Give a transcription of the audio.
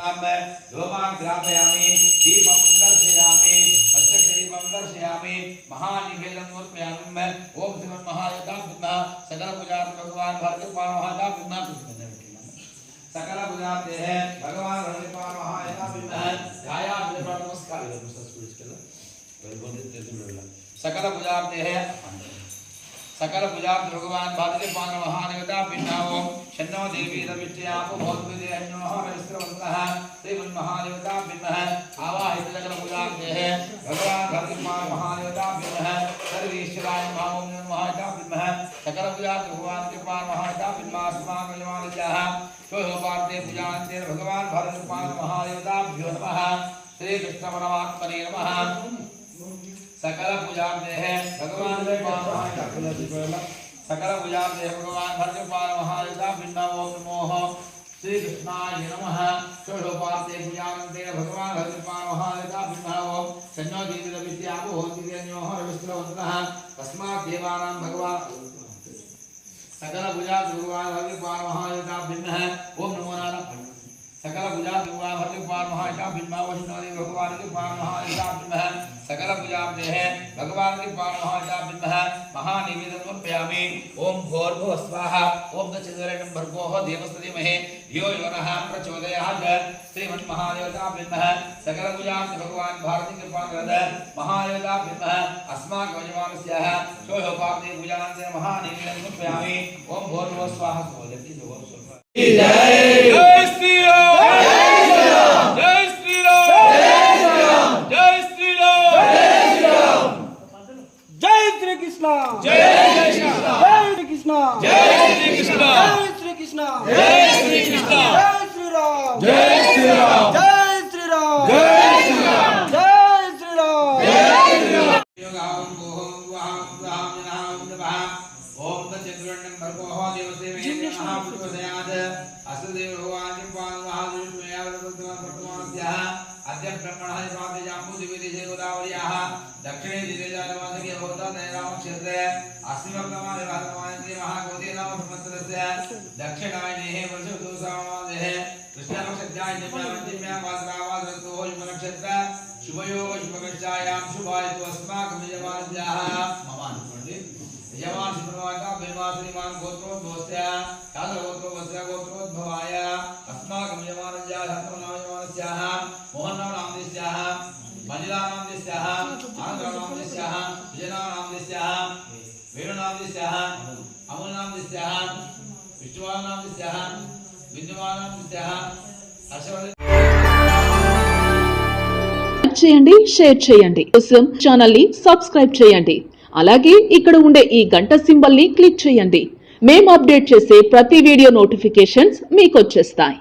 धूमान् ग्रापयामि दीपं दर्शयामि मस्तकदीपं दर्शयामि महानिवेदनं समर्पयामि ॐ श्रीमन्महायताभ्यः सकलपूजार्थं भगवान् भरतपालमहायताभ्यः सकल बुझाते हैं भगवान भगवान महायताभ्यः ध्यायाभ्यः नमस्कार। सकल बुझाते हैं सकल पूजार्थ भगवान भाद्रे पान महानगता पिन्नावो शन्नो देवी रविष्टयापो भौद्विदे अन्योः रविस्त्रवन्तः श्रीमन् महादेवता पिन्नः आवाहित सकल पूजार्थ है भगवान भाद्रे पान महादेवता पिन्नः सर्वेश्वराय नमः महादेवता पिन्नः सकल भगवान के पान महादेवता पिन्नः अस्माकं यमानजाः शोहो पार्थे पूजान्ते भगवान भाद्रे पान महादेवताभ्यो नमः। श्री कृष्ण परमात्मने नमः। सकल पूजा में है भगवान के पावन सकल पूजा में है भगवान भर के पावन महादेवता भिन्ना ओम नमो। श्री कृष्णाय नमः। षोडोपाते पूजान्ते भगवान भर के पावन महादेवता भिन्ना ओम संयो दीति रविद्यापो होति देन्यो रविस्त्रवन्तः तस्मात् देवानां भगवान सकल पूजा भगवान महादेवता भिन्न ओम नमो नारायण। सकल भगवान भर के पावन महादेवता भिन्न वैष्णव भगवान के पावन महादेवता भिन्न है सकल पूजा में है भगवान के पावन महाजा बिंब है महानिवेदन समर्पयामि। ओम भोर्भुव स्वाहा, ओम दचिदरेण भर्गोः देवस्तति महे। यो यो नः प्रचोदयात् श्रीमन् महादेवता बिंब सकल पूजा में भगवान, भारती के पावन रद महादेवता बिंब है अस्माक वजमानस्य है सो हो पापे पूजान्ते महानिवेदन समर्पयामि। ओम भोर्भुव स्वाहा बोलती जो जय जय श्री राम जय श्री राम जय श्री राम जय श्री कृष्ण जय श्री कृष्ण जय श्री कृष्ण जय श्री कृष्ण जय श्री कृष्ण जय श्री कृष्ण जय श्री राम जय श्री राम जय श्री राम जय श्री राम जय श्री राम योगावं गोहं वाहं वाहं जनां नमः ओम तच्चन्द्रण्यं भर्गोः देवसेवे नमः अस्मिन् वर्तमाने भारतमाने महागोदे नाम संवत्सरस्य दक्षिणायनेः वर्षोत्सवमादेः कृष्णपक्षध्याय निम्यावन्तिम्या वासरावासरतोः युगनक्षत्र शुभयोग शुभकक्षायां शुभाय तु अस्माकं यजमानस्याः अनुकोण्डि यजमान सुप्रभाता भेमा श्रीमान गोत्रोद्भवस्य कादरगोत्रोद्भवस्य गोत्रोद्भवाय अस्माकं यजमानस्याः धर्मनाम यजमानस्याः मोहननाम नामदेस्याः मञ्जुला नामदेस्याः आनन्दराम नामदेस्याः विजयनाम नामदेस्याः వేణునామది అమలనామది విష్ణువానామది హర్షవర్ధన్ చేయండి షేర్ చేయండి. కోసం ఛానల్ని సబ్స్క్రైబ్ చేయండి. అలాగే ఇక్కడ ఉండే ఈ గంట సింబల్ని క్లిక్ చేయండి. మేము అప్డేట్ చేసే ప్రతి వీడియో నోటిఫికేషన్స్ మీకు వచ్చేస్తాయి.